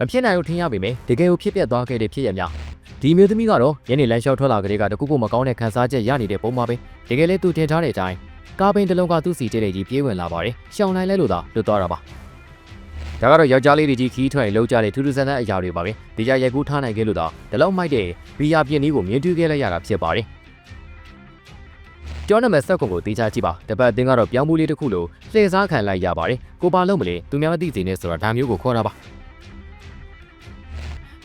မဖြစ်နိုင်လို့ထင်ရပေမဲ့တကယ်ကိုဖြစ်ပျက်သွားခဲ့တဲ့ဖြစ်ရများဒီမျိုးသမီးကတော့ညနေလမ်းလျှောက်ထွက်လာကလေးကတကူကူမကောင်းတဲ့ခံစားချက်ရနေတဲ့ပုံမှာပဲတကယ်လဲသူထင်ထားတဲ့အတိုင်းကားပိန်တစ်လုံးကသူ့စီကျတဲ့ကြီးပြေးဝင်လာပါတယ်ရှောင်းလိုက်လဲလို့သာလွတ်သွားတာပါဒါကတော့ယောက်ျားလေးတွေကြီးခီးထွက်ရင်လောက်ကြတဲ့ထူးထူးဆန်းဆန်းအရာတွေပါပဲဒီကြရက်ကူးထားနိုင်ခဲ့လို့သာဒီလောက်မိုက်တဲ့ဘီယာပြင်းကြီးကိုမြင်တွေ့ခဲ့လိုက်ရတာဖြစ်ပါတယ်ကျောင်းနံပါတ်7ကိုတေးချကြည့်ပါတပတ်အတင်းကတော့ပြောင်းမှုလေးတစ်ခုလိုလှည့်စားခံလိုက်ရပါတယ်ကိုပါလုံးမလဲသူများမသိသေးနဲ့ဆိုတာဒါမျိုးကိုခေါ်တာပါ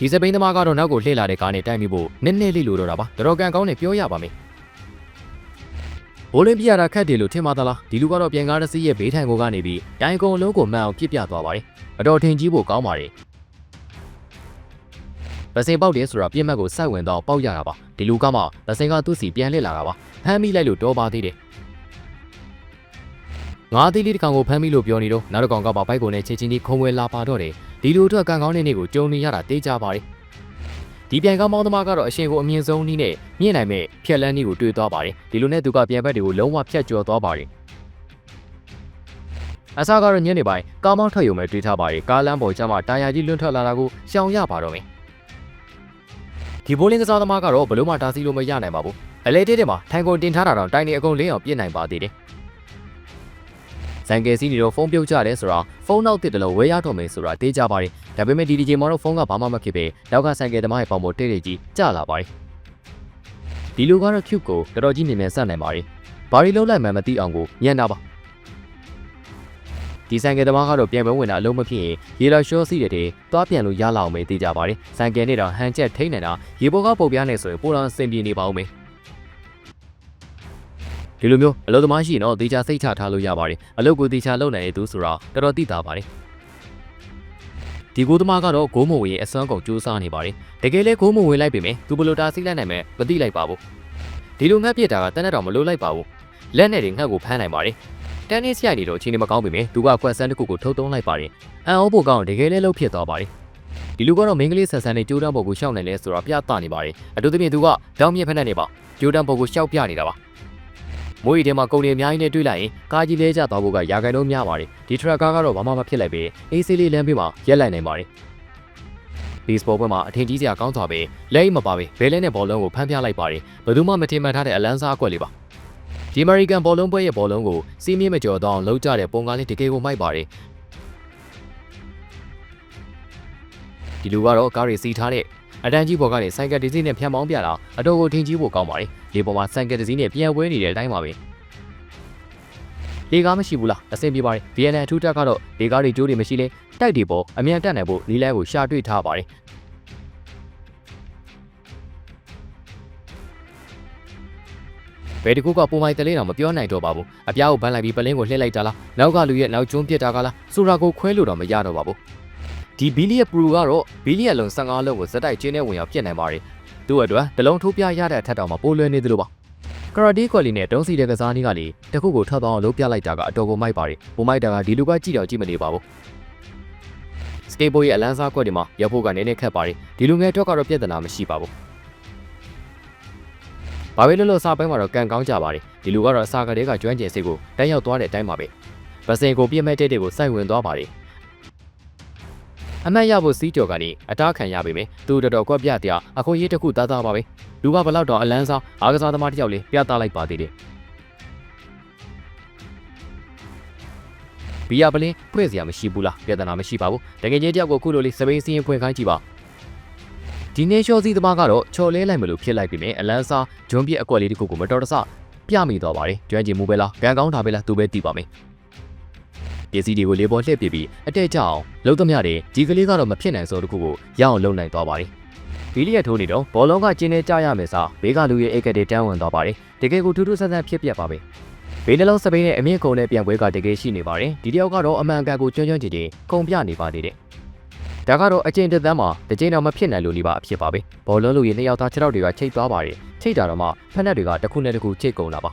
ဒီစပိန်သမားကတော့နောက်ကိုလှည့်လာတဲ့ကားနဲ့တိုက်မိဖို့နည်းနည်းလေးလိုတော့တာပါတော်တော်ကန်ကောင်းနဲ့ပြောရပါမယ်ဘိုလင်းပြရတာခက်တယ်လို့ထင်ပါသလားဒီလူကတော့ပြန်ကားတစ်စီးရဲ့ဘေးထိုင်ကိုကနေပြီးတိုင်ကုံလုံးကိုမှန်အောင်ပြစ်ပြသွားပါတယ်အတော်ထင်ကြီးဖို့ကောင်းပါတယ်ပစင်ပေါက်တယ်ဆိုတာပြစ်မှတ်ကိုစိုက်ဝင်တော့ပေါက်ရတာပါဒီလူကမှပစင်ကသူ့စီပြန်လှည့်လာတာပါဖမ်းမိလိုက်လို့တော့ပါသေးတယ် ငါးသေးလေးတစ်ကောင်ကိုဖမ်းမိလို့ပြောနေတော့နောက်တစ်ကောင်ကပါဘိုက်ကိုနဲ့ချေချင်းကြီးခုံဝဲလာပါတော့တယ်ဒီလူအတွက်ကန်ကောင်းတဲ့နေ့ကိုကြုံနေရတာတေးကြပါတယ်ဒီပြန်ကောင်းမောင်းသမားကတော့အရှင်ကိုအမြင့်ဆုံးနည်းနဲ့မြင့်နိုင်မဲ့ဖြက်လန်းနည်းကိုတွေ့သွားပါတယ်ဒီလိုနဲ့သူကပြန်ဘက်တွေကိုလုံးဝဖြတ်ကျော်သွားပါတယ်အစားကတော့ညနေပိုင်းကားမောင်းထွက်ရုံပဲတွေ့ထားပါတယ်ကားလမ်းပေါ်ကျမှတာယာကြီးလွန့်ထွက်လာတာကိုရှောင်ရပါတော့မယ်ဒီဘိုးလင်းကစားသမားကတော့ဘလို့မှတားဆီးလို့မရနိုင်ပါဘူးအလဲတေးတဲ့မှာထိုင်ကုန်တင်ထားတာတော့တိုင်နေအကုန်လင်းအောင်ပြစ်နိုင်ပါသေးတယ် ဇန်ကယ်စီနေတော့ဖုန်းပြုတ်ကြတယ်ဆိုတော့ဖုန်းနောက်တစ်တလုံးဝဲရတော့မယ်ဆိုတာတေးကြပါတယ်ဒါပေမဲ့ဒီဒီဂျီမော်တော့ဖုန်းကဘာမှမဖြစ်ပဲနောက်ကဆိုင်ကယ်သမားရဲ့ပေါင်ပေါ်တိတ်တိတ်ကြီးကျလာပါတယ်ဒီလူကတော့ cube ကိုတော်တော်ကြီးမြင်မြန်ဆက်နိုင်ပါတယ်ဘာရီလုံးလိုက်မှန်းမသိအောင်ကိုညံ့တာပါဒီဆိုင်ကယ်သမားကတော့ပြန်ပွဲဝင်တာအလုံးမဖြစ်ရင်ရေလာရှော့စီတဲ့တဲ့သွားပြန်လို့ရလာအောင်ပဲသိကြပါတယ်ဆိုင်ကယ်နဲ့တော့ဟန်ချက်ထိန်းနေတာရေပေါ်ကပုတ်ပြားနေဆိုရင်ပိုတော့အဆင်ပြေနေပါဦးမယ် ဒီလိုမျိုးအလုပ်သမားရှိရင်တော့တေချာစိတ်ချထားလို့ရပါတယ်အလုပ်ကိုတေချာလုပ်နိုင်တဲ့သူဆိုတော့တော်တော်သိတာပါတယ်ဒီကိုသမားကတော့ဂိုးမဝင်ရဲ့အစွမ်းကုန်စူးစမ်းနေပါတယ်တကယ်လဲဂိုးမဝင်လိုက်ပြီမယ်သူဘလို့တားဆီးလိုက်နိုင်မယ်မသိလိုက်ပါဘူးဒီလိုငှက်ပြစ်တာကတန်းနဲ့တော့မလို့လိုက်ပါဘူးလက်နဲ့တွေငှက်ကိုဖမ်းနိုင်ပါတယ်တန်းနေစရိုက်နေတော့အချိန်မကောင်းပြီမယ်သူကကွက်ဆန်းတစ်ခုကိုထုတ်သုံးလိုက်ပါတယ်အန်အိုးဖို့ကောင်းတကယ်လဲလှုပ်ဖြစ်သွားပါတယ်ဒီလူကတော့မင်းကလေးဆက်ဆန်းနဲ့ကြိုးတန်းပေါ်ကိုရှောက်နိုင်လဲဆိုတော့ပြသနေပါတယ်အတူတပြင်းသူကတောင်းမြင့်ဖက်နေပါကြိုးတန်းပေါ်ကိုရှောက်ပြနေတာပါ မိုးရီထဲမှာကုန်တွေအများကြီးနဲ့တွေ့လိုက်ရင်ကားကြီးလဲကျသွားဖို့ကရာဂိုင်လုံးများပါတယ်ဒီထရက်ကားကတော့ဘာမှမဖြစ်လိုက်ပဲအေးဆေးလေးလမ်းဘေးမှာရက်လိုက်နိုင်ပါတယ်ဘေ့စ်ဘောပွဲမှာအထင်ကြီးစရာကောင်းစွာပဲလက်အိတ်မပါပဲဘဲလဲနဲ့ဘောလုံးကိုဖမ်းပြလိုက်ပါတယ်ဘယ်သူမှမထင်မှတ်ထားတဲ့အလန်းစားအကွက်လေးပါဒီအမေရိကန်ဘောလုံးပွဲရဲ့ဘောလုံးကိုစီးမြင့်မကျော်တော့အောင်လှုပ်ကြတဲ့ပုံကားလေးတကယ်ကိုမိုက်ပါတယ်ဒီလူကတော့ကားတွေစီးထားတဲ့ အတန်းကြီးပေါ်ကနေဆိုင်ကယ်တစ်စီးနဲ့ဖြန်ပေါင်းပြတာအတော်ကိုထင်ကြီးဖို့ကောင်းပါတယ်လေပေါ်မှာဆိုင်ကယ်တစ်စီးနဲ့ပြန်ဝဲနေတဲ့အတိုင်းပါပဲလေကားမရှိဘူးလားအဆင်ပြေပါတယ် VNN အထူးတက်ကတော့လေကားတွေကြိုးတွေမရှိလဲတိုက်တွေပေါ်အမြန်တက်နိုင်ဖို့နီးလန်းကိုရှာတွေ့ထားပါတယ်ဘယ်တကူကပုံမိုင်တလေးတော့မပြောနိုင်တော့ပါဘူးအပြားကိုဘန်းလိုက်ပြီးပလင်းကိုလှည့်လိုက်တာလားနောက်ကလူရဲ့နောက်ကျွန်းပြစ်တာကလားဆိုတာကိုခွဲလို့တော့မရတော့ပါဘူး ဒီဘီလီယက်ပရူကတော့ဘီလီယက်လုံး15လုံးကိုဇက်တိုက်ကျင်းနဲ့ဝင်ရောက်ပြစ်နိုင်ပါတယ်သူ့အတွက်တလုံးထိုးပြရတဲ့အထက်တောင်မှပိုလွယ်နေသလိုပါကရာတီကွက်လီနဲ့တုံးစီတဲ့ကစားနည်းကလေတခုကိုထွက်သွားအောင်လုပ်ပြလိုက်တာကအတော်ကိုမိုက်ပါတယ်ပုံမိုက်တာကဒီလူကကြည့်တော့ကြည့်မနေပါဘူးစကေးဘိုးရဲ့အလန်းစားကွက်တွေမှာရပ်ဖို့ကနည်းနည်းခက်ပါတယ်ဒီလူငယ်အတွက်ကတော့ပြဿနာမရှိပါဘူးဘာပဲလို့လို့စားပိုင်းမှာတော့ကန်ကောင်းကြပါတယ်ဒီလူကတော့အစာကလေးကကျွမ်းကျင်စိတ်ကိုတက်ရောက်သွားတဲ့အတိုင်းပါပဲဗစင်ကိုပြစ်မဲ့တဲ့တဲ့ကိုစိုက်ဝင်သွားပါတယ် အမတ်ရဖို့စီးကြော်ကနေအတားခံရပေမယ့်သူတော်တော်ကွက်ပြတရားအခွင့်အရေးတစ်ခုသားသားပါပဲလူကဘလောက်တော့အလန်းစားအားကစားသမားတစ်ယောက်လေးပြသလိုက်ပါသေးတယ်ဘီယာပလင်းဖွဲ့စရာမရှိဘူးလားပြဿနာမရှိပါဘူးတကယ်ကြီးတယောက်ကိုခုလိုလေးစပိန်စီရင်ဖွင့်ခိုင်းကြည့်ပါဒီနေ့ရှော့စီသမားကတော့ချော်လဲလိုက်မလို့ဖြစ်လိုက်ပြီမယ်အလန်းစားဂျွန်ပြစ်အကွက်လေးတစ်ခုကိုမတော်တဆပြမိသွားပါတယ်ကျွမ်းကျင်မှုပဲလားကံကောင်းတာပဲလားသူပဲသိပါမယ် ပစ္စည်းတွေကိုလေပေါ်လှည့်ပြပြီးအတက်ကြအောင်လုံးသမျှတွေဒီကလေးကတော့မဖြစ်နိုင်စိုးတခုကိုရအောင်လုံနိုင်သွားပါတယ်ဘီလီယက်ထိုးနေတော့ဘောလုံးကကျင်းနေကြရမယ်စားဘေးကလူရဲ့အိတ်ကတွေတန်းဝင်သွားပါတယ်တကယ်ကိုထူးထူးဆန်းဆန်းဖြစ်ပြပါပဲဘေးနှလုံးစပိန်နဲ့အမြင့်ကုံနဲ့ပြန်ပွဲကတကယ်ရှိနေပါတယ်ဒီတယောက်ကတော့အမှန်ကန်ကိုကျွမ်းကျွမ်းကျင်ကျင်ခုံပြနေပါသေးတယ်ဒါကတော့အကျဉ်းတစ်သန်းမှာတစ်ချိန်တော့မဖြစ်နိုင်လို့နေပါအဖြစ်ပါပဲဘောလုံးလူရဲ့နှစ်ယောက်သားခြေထောက်တွေကချိတ်သွားပါတယ်ချိတ်တာတော့မှဖက်နက်တွေကတစ်ခုနဲ့တစ်ခုချိတ်ကုန်တာပါ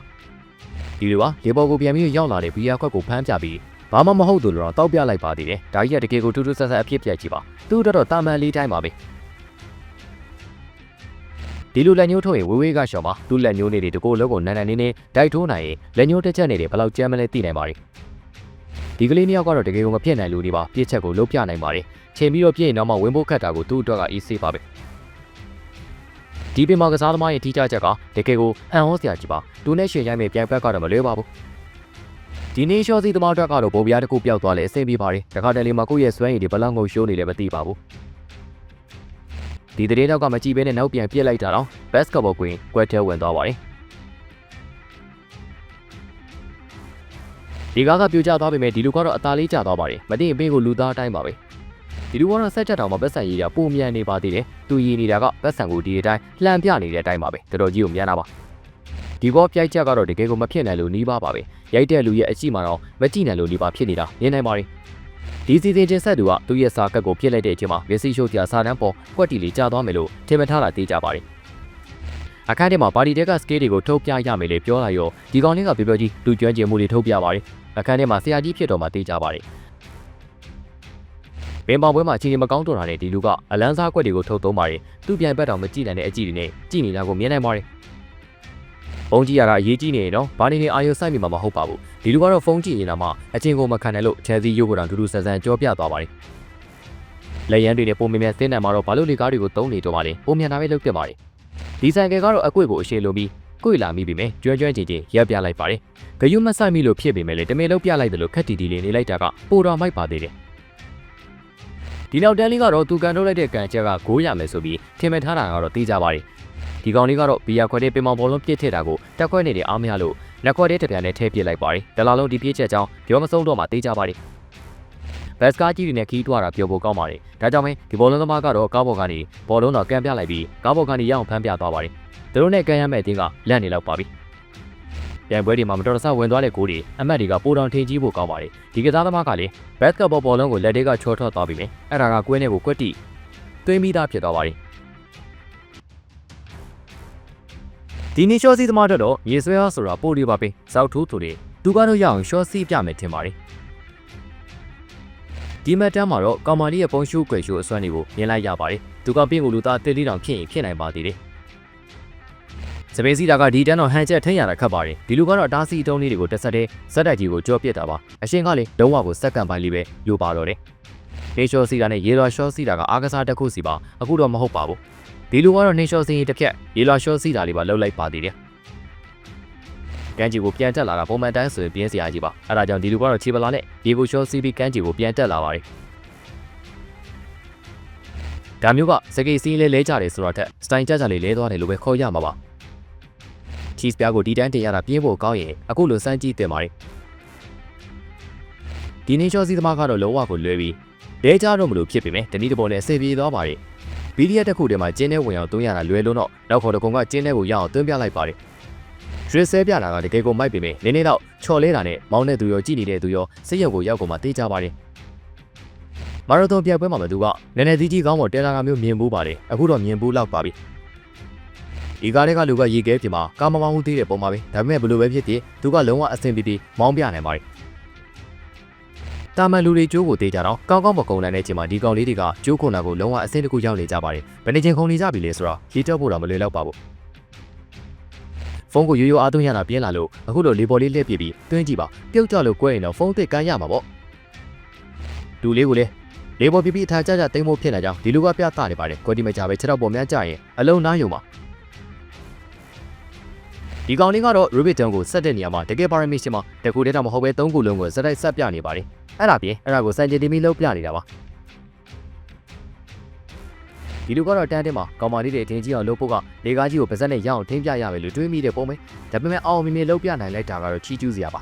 ဒီလိုပါလေဘော်ကိုပြန်ပြီးရောက်လာတဲ့ဘီယာခွက်ကိုဖမ်းပြပြီး ဘာမှမဟုတ်သူလို့တော့တောက်ပြလိုက်ပါသေးတယ်ဒါကြီးကတကယ်ကိုထူးထူးဆန်းဆန်းအဖြစ်ပြက်ကြည့်ပါသူတို့တော့တာမန်လေးတိုင်းပါပဲဒီလိုလက်ညှိုးထုတ်ရင်ဝေးဝေးကရှော်ပါသူ့လက်ညှိုးနေတွေတကိုယ်လုံးကိုနန်းနန်းနေနေတိုက်ထိုးနိုင်ရင်လက်ညှိုးတစ်ချက်နေတယ်ဘယ်လောက်ကြမ်းမလဲသိနိုင်ပါလိမ့်ဒီကလေးနှစ်ယောက်ကတော့တကယ်ကိုမဖြစ်နိုင်လို့နေပါပြစ်ချက်ကိုလုံးပြနိုင်ပါတယ်ချိန်ပြီးတော့ပြည့်ရင်တော့မှဝင်ဖို့ခက်တာကိုသူ့အတွက်ကအေးဆေးပါပဲဒီပင်မကစားသမားရဲ့ထိကြချက်ကတကယ်ကိုဟန်ဟောစရာကြီးပါသူနဲ့ရှင်ရိုင်းမဲ့ပြိုင်ဘက်ကတော့မလွဲပါဘူး ဒီနေ့ရှော့စီသမားအတွက်ကတော့ပုံပြားတစ်ခုပျောက်သွားလဲအဆင်ပြေပါတယ်တခါတလေမှာကိုယ့်ရဲ့စွမ်းရည်တွေဘလောက်ငုံရှိုးနေလဲမသိပါဘူးဒီတရေတော့ကမကြည့်ဘဲနဲ့နောက်ပြန်ပြစ်လိုက်တာတော့ဘတ်စကတ်ဘောကွင်းကွက်ထဲဝင်သွားပါတယ်ဒီကားကပြိုကျသွားပေမဲ့ဒီလူကတော့အသားလေးကျသွားပါတယ်မသိရင်ဘေးကိုလူသားအတိုင်းပါပဲဒီလူကတော့ဆက်ချက်တောင်မှပတ်စံရည်ရပုံမြန်နေပါသေးတယ်သူရည်နေတာကပတ်စံကိုဒီအတိုင်းလှန်ပြနေတဲ့အတိုင်းပါပဲတော်တော်ကြီးကိုမြန်တာပါ ဒီဘောပြိုက်ချက်ကတော့တကယ်ကိုမဖြစ်နိုင်လို့နီးပါပါပဲရိုက်တဲ့လူရဲ့အရှိမတော့မကြည့်နိုင်လို့နီးပါဖြစ်နေတာမြင်နိုင်ပါတယ်ဒီစီစဉ်ချင်းဆက်သူကသူ့ရဲ့စာကတ်ကိုပြစ်လိုက်တဲ့အချိန်မှာမျက်စိရှုပ်ပြစာတန်းပေါ်ကွက်တီလေးကျသွားမယ်လို့ထင်မှတ်ထားတာသိကြပါတယ်အခန်းထဲမှာပါတီတက်ကစကေးတွေကိုထုတ်ပြရမယ်လေပြောလာရောဒီကောင်လေးကပြောပြောကြီးလူကျွမ်းကျင်မှုတွေထုတ်ပြပါတယ်အခန်းထဲမှာဆရာကြီးဖြစ်တော်မှာသိကြပါတယ်ပင်ပေါပွဲမှာအချိန်ကြီးမကောင်းတော့တာနဲ့ဒီလူကအလန်းစားကွက်တွေကိုထုတ်သုံးပါတယ်သူ့ပြိုင်ဘက်တော်မကြည့်နိုင်တဲ့အကြည့်တွေနဲ့ကြည့်နေတာကိုမြင်နိုင်ပါတယ် ဖုန်းကြည့်ရတာအရေးကြီးနေရင်တော့ဘာနေနေအာရုံစိုက်မိမှာမဟုတ်ပါဘူးဒီလူကတော့ဖုန်းကြည့်နေတာမှအချင်းကိုမခံနိုင်လို့ချဲစီရုပ်ကိုတောင်ဒူးဒူးဆန်ဆန်ကြောပြသွားပါတယ်လက်ရန်တွေနဲ့ပုံမြင်မြင်သင်းနေမှာတော့ဘာလို့လေကားတွေကိုသုံးနေတော့ပါလဲပုံမြန်တာပဲလုပ်ပြပါတယ်ဒီဆိုင်ကယ်ကတော့အကွေ့ကိုအရှည်လုံးပြီးကိုယ်လာမိပြီမယ်ကျွမ်းကျွမ်းချင်းချင်းရပ်ပြလိုက်ပါတယ်ဂယုမဆိုင်မိလို့ဖြစ်ပေမဲ့လေတမင်လုံးပြလိုက်တယ်လို့ခက်တီတီလေးနေလိုက်တာကပိုတော်မိုက်ပါသေးတယ်ဒီနောက်တန်းလေးကတော့သူကန်ထုတ်လိုက်တဲ့ကန်ချက်ကဂိုးရမယ်ဆိုပြီးထင်မှတ်ထားတာကတော့သိကြပါတယ် ဒီကောင်လေးကတော့ဘီယာခွက်တဲ့ပင်မောင်ဘောလုံးပြစ်ထစ်တာကိုတက်ခွက်နေတဲ့အားမရလို့လက်ခွက်တဲ့တပြန်နဲ့ထဲပစ်လိုက်ပါတယ်တလားလုံးဒီပြစ်ချက်ကြောင်းပြောမဆုံးတော့မှသိကြပါတယ်ဘတ်စကားကြီးတွေနဲ့ခီးထွားတာပြောဖို့ကောင်းပါတယ်ဒါကြောင့်ပဲဒီဘောလုံးသမားကတော့ကားဘော်ကနေဘောလုံးတော့ကန်ပြလိုက်ပြီးကားဘော်ကနေရအောင်ဖမ်းပြသွားပါတယ်သူတို့နဲ့ကန်ရမဲ့အတင်းကလက်နေလောက်ပါပြီပြိုင်ပွဲတွေမှာမတော်တဆဝင်သွားတဲ့ဂိုးတွေအမတ်တွေကပိုတောင်ထင်ကြီးဖို့ကောင်းပါတယ်ဒီကစားသမားကလည်းဘတ်စကတ်ဘောဘောလုံးကိုလက်တွေကချောထွက်သွားပြီမယ်အဲ့ဒါကကွင်းထဲကိုကွက်တိသွင်းပြီးသားဖြစ်သွားပါတယ် ဒီနေ့ရှော့စီသမားတို့တော့ရေဆွဲအားဆိုတာပို့လေးပါပဲစောက်ထိုးထိုးတွေသူကတော့ရအောင်ရှော့စီပြမယ်ထင်ပါတယ်ဒီမတ်တမ်းမှာတော့ကောင်မာလီရဲ့ပုံရှုကွယ်ရှုအစွမ်းတွေကိုမြင်လိုက်ရပါတယ်သူကပင့်ကိုလူသားတစ်လေးတောင်ဖြစ်ရင်ဖြစ်နိုင်ပါသေးတယ်စပင်းစီတာကဒီတန်းတော့ဟန်ချက်ထိရတာခတ်ပါတယ်ဒီလူကတော့တားစီတုံးလေးတွေကိုတက်ဆက်တဲ့ဇက်တိုက်ကြီးကိုကြောပစ်တာပါအရှင်ကလေလုံးဝကိုစက္ကန့်ပိုင်းလေးပဲယူပါတော့တယ်နေရှော့စီတာနဲ့ရေလွာရှော့စီတာကအားကစားတစ်ခုစီပါအခုတော့မဟုတ်ပါဘူး ဒီလူကတော့နေရှော့စီရင်တစ်ဖြက်ရေလွာရှော့စီတာလေးပါလှုပ်လိုက်ပါသေးတယ်ကန်းကြီးကိုပြန်တက်လာတာပုံမှန်တိုင်းဆိုရင်ပြင်းစရာကြီးပါအဲဒါကြောင့်ဒီလူကတော့ခြေပလာနဲ့ရေဘူရှော့စီပြီးကန်းကြီးကိုပြန်တက်လာပါတယ်ဒါမျိုးကစကေးစီးလေးလဲကြတယ်ဆိုတော့ထက်စတိုင်ကြကြလေးလဲသွားတယ်လို့ပဲခေါ်ရမှာပါ cheese ပြားကိုဒီတန်းတင်ရတာပြင်းဖို့ကောင်းရင်အခုလိုစမ်းကြည့်တင်ပါတယ်ဒီနေ့ချောစီသမားကတော့လောဝကိုလွဲပြီးလဲကြတော့မလို့ဖြစ်ပေမဲ့တနည်းတစ်ပုံနဲ့ဆေးပြေသွားပါတယ် ဗီဒီယက်တစ်ခုတည်းမှာကျင်းထဲဝင်အောင်သွင်းရတာလွယ်လုံးတော့နောက်ခေါ်တကုံကကျင်းထဲကိုရအောင်သွင်းပြလိုက်ပါတယ်ရွှေဆဲပြတာကတကယ်ကိုမိုက်ပေမဲ့နည်းနည်းတော့ချော်လဲတာနဲ့မောင်းတဲ့သူရောကြည့်နေတဲ့သူရောစိတ်ရက်ကိုရောက်ကုန်မှတေးကြပါတယ်မာရသွန်ပြိုင်ပွဲမှာမသူကနည်းနည်းသီးကြီးကောင်းပေါ်တဲလာကမျိုးမြင်ဘူးပါတယ်အခုတော့မြင်ဘူးလောက်ပါပြီဒီကားတွေကလူကရေခဲပြင်မှာကာမမောင်းမှုသေးတဲ့ပုံပါပဲဒါပေမဲ့ဘလို့ပဲဖြစ်ဖြစ်သူကလုံးဝအဆင်ပြေပြေမောင်းပြနိုင်ပါတယ် တာမန်လူတွေကျိုးကိုတေးကြတော့ကောင်းကောင်းမကုံနိုင်တဲ့အချိန်မှာဒီကောင်လေးတွေကကျိုးခုန်တာကိုလုံးဝအဆင်တကူရောက်နေကြပါတယ်ဘယ်နေချင်းခုံနေကြပြီလဲဆိုတော့ရေတက်ဖို့တော့မလွယ်တော့ပါဘူးဖုန်းကိုရိုးရိုးအားသွင်းရတာပြင်းလာလို့အခုလိုလေပေါ်လေးလှည့်ပြပြီးတွင်းကြည့်ပါပြုတ်ကြလို့ကွဲရင်တော့ဖုန်းသစ်ကမ်းရမှာပေါ့လူလေးကိုလေလေပေါ်ပြပြအထားကြကြတိမ်ဖို့ဖြစ်နေကြောင်းဒီလူကပြသနေပါတယ်ကွယ်ဒီမကြပဲခြေတော့ပေါ်များကြရင်အလုံးနားယုံပါ ဒီကောင်လေးကတော့ Rubik တန်းကိုဆက်တဲ့နေရာမှာတကယ်ပါရမီရှင်မှာတကူတဲတာမဟုတ်ပဲ၃ခုလုံးကိုစက်တိုက်ဆက်ပြနေပါတယ်အဲ့ဒါပြင်အဲ့ဒါကိုစံချင်တီမီလောက်ပြနေတာပါဒီလူကတော့တန်းတင်းမှာကောင်မလေးတွေအထင်ကြီးအောင်လုပ်ဖို့ကလေကားကြီးကိုပါဇက်နဲ့ရအောင်ထင်းပြရမယ်လို့တွေးမိတဲ့ပုံပဲဒါပေမဲ့အောင်မြင်မြင်လောက်ပြနိုင်လိုက်တာကတော့ချီးကျူးစရာပါ